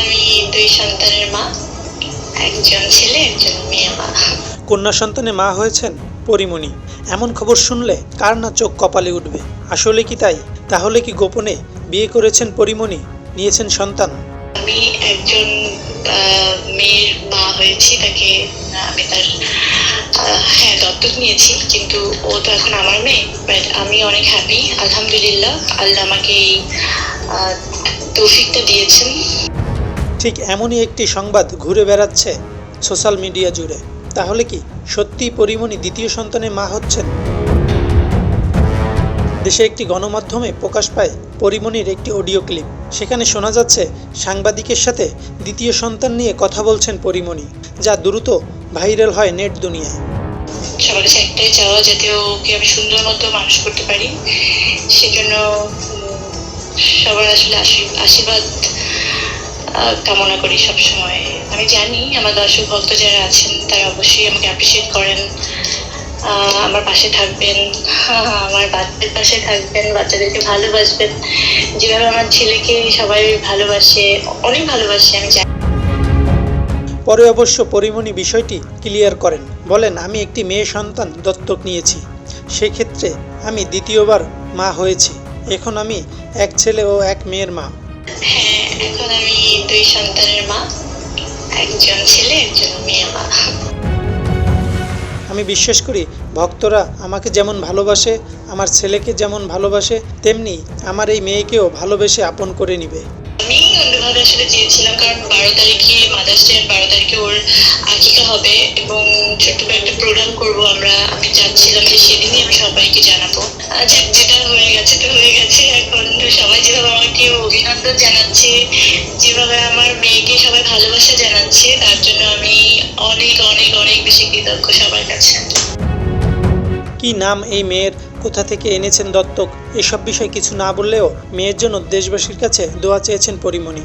আমি দুই সন্তানের মা। একজন ছেলে একজন মেয়ে মা। কন্যা সন্তানে মা হয়েছেন পরিমণি। এমন খবর শুনলে কার না চোখ কপালে উঠবে? আসলে কি তাই? তাহলে কি গোপনে বিয়ে করেছেন পরিমণি নিয়েছেন সন্তান? আমি একজন মেয়ের মা হয়েছি তাকে আমি তার হ্যাঁ দত্তক নিয়েছি কিন্তু ও তো এখন আমার মেয়ে বাট আমি অনেক হ্যাপি আলহামদুলিল্লাহ। আল্লাহ আমাকে এই তৌফিকটা দিয়েছেন। ঠিক এমনই একটি সংবাদ ঘুরে বেড়াচ্ছে সোশ্যাল মিডিয়া জুড়ে। তাহলে কি সত্যি পরিমণি দ্বিতীয় সন্তানের মা হচ্ছেন? দেশে একটি গণমাধ্যমে প্রকাশ পায় পরিমণির একটি অডিও ক্লিপ। সেখানে শোনা যাচ্ছে, সাংবাদিকের সাথে দ্বিতীয় সন্তান নিয়ে কথা বলছেন পরিমণি, যা দ্রুত ভাইরাল হয় নেট দুনিয়ায়। সবার কাছে একটাই চাওয়া যাতে ওকে আমি সুন্দর মতো মানুষ করতে পারি। সেজন্য সবার আসলে আশীর্বাদ কামনা করি সব সময় আমি জানি আমার দর্শক ভক্ত যারা আছেন তারা অবশ্যই আমাকে অ্যাপ্রিসিয়েট করেন। আমার পাশে থাকবেন। আমার বাচ্চাদের পাশে থাকবেন বাচ্চাদেরকে ভালোবাসবেন। যেভাবে আমার ছেলেকে সবাই ভালোবাসে অনেক ভালোবাসে আমি জানি। পরে অবশ্য পরিমণি বিষয়টি ক্লিয়ার করেন। বলেন আমি একটি মেয়ে সন্তান দত্তক নিয়েছি। সেক্ষেত্রে আমি দ্বিতীয়বার মা হয়েছি। এখন আমি এক ছেলে ও এক মেয়ের মা। হ্যাঁ এখন আমি দুই সন্তানের মা একজন ছেলে একজন মেয়ে মা। আমি বিশ্বাস করি ভক্তরা আমাকে যেমন ভালোবাসে আমার ছেলেকে যেমন ভালোবাসে তেমনি আমার এই মেয়েকেও ভালোবেসে আপন করে নিবে। আমি অন্যভাবে আসলে চেয়েছিলাম কারণ বারো তারিখে মাদার্স ডে বারো তারিখে ওর আকিকা হবে এবং ছোট্ট একটা প্রোগ্রাম করব আমরা। আমি চাচ্ছিলাম যে সেদিনই আমি সবাইকে জানাব। যাক, যেটা হয়ে গেছে, তো হয়ে গেছে। এখন সবাই যেভাবে আমাকে অভিনন্দন জানাচ্ছে, যেভাবে আমার মেয়েকে সবাই ভালোবাসা জানাচ্ছে, তার জন্য আমি অনেক অনেক অনেক বেশি কৃতজ্ঞ সবার কাছে। কি নাম এই মেয়ের? কোথা থেকে এনেছেন দত্তক? এসব বিষয়ে কিছু না বললেও মেয়ের জন্য দেশবাসীর কাছে দোয়া চেয়েছেন পরিমণি।